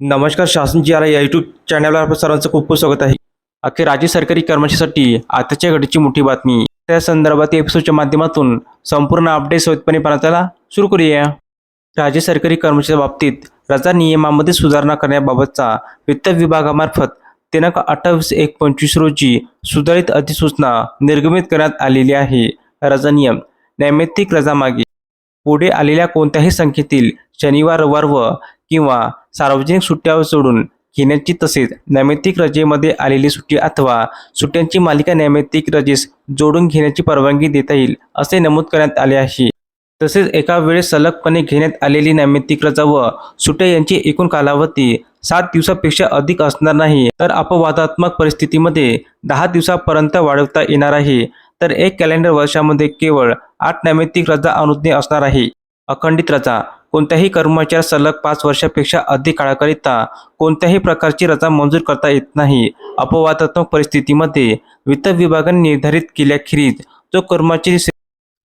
नमस्कार शासन जी आला या यूट्यूब चॅनलवर आपलं सर्वांचं खूप खूप स्वागत आहे. अखेर राज्य सरकारी कर्मचाऱ्यांसाठी आताच्या घडीची मोठी बातमी. त्या संदर्भात एपिसोडच्या माध्यमातून संपूर्ण अपडेट सोयीतपणे पाहण्याला सुरू करूया. राज्य सरकारी कर्मचाऱ्यांच्या बाबतीत रजा नियमामध्ये सुधारणा करण्याबाबतचा वित्त विभागामार्फत दिनांक अठ्ठावीस एक पंचवीस रोजी सुधारित अधिसूचना निर्गमित करण्यात आलेली आहे. रजा नियम नैमित्तिक रजामागे पुढे आलेल्या कोणत्याही संख्येतील शनिवार रविवार व किंवा सार्वजनिक सुट्ट्या सोडून घेण्याची तसेच नैमित्तिक रजेमध्ये आलेली सुट्टी अथवा सुट्ट्यांची मालिका नैमित्तिक रजेस जोडून घेण्याची परवानगी देता येईल असे नमूद करण्यात आले आहे. तसेच एका वेळेस सलगपणे घेण्यात आलेली नैमित्तिक रजा व सुट्ट्या यांची एकूण कालावधी सात दिवसापेक्षा अधिक असणार नाही. तर अपवादात्मक परिस्थितीमध्ये दहा दिवसापर्यंत वाढवता येणार आहे. तर एक कॅलेंडर वर्षामध्ये केवळ आठ नैमित्तिक रजा अनुज्ञे असणार आहे. अखंडित रजा कोणत्याही कर्मचाऱ्या सलग पाच वर्षापेक्षा अधिक काळाकरिता कोणत्याही प्रकारची रजा मंजूर करता येत नाही. अपवादात्मक परिस्थितीमध्ये वित्त विभागाने निर्धारित केल्याखेरीज जो कर्मचारी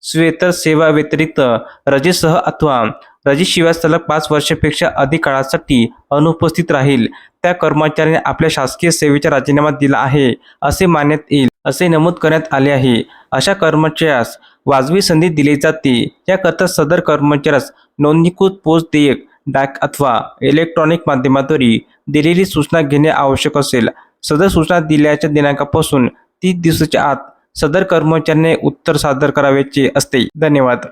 स्वेतर सेवा व्यतिरिक्त रजेसह अथवा रजेशिवाय सलग पाच वर्षापेक्षा अधिक काळासाठी अनुपस्थित राहील त्या कर्मचाऱ्याने आपल्या शासकीय सेवेचा राजीनामा दिला आहे असे मानण्यात येईल. असे नमूद करण्यात आले आहे. अशा कर्मचाऱ्यास वाजवी संधी दिली जाते. याकरता सदर कर्मचाऱ्यास नोंदणीकृत पोस्ट देयक डाक अथवा इलेक्ट्रॉनिक माध्यमाद्वारे दिलेली सूचना घेणे आवश्यक असेल. सदर सूचना दिल्याच्या दिनांकापासून तीस दिवसाच्या आत सदर कर्मचाऱ्याने उत्तर सादर करावयाचे असते. धन्यवाद.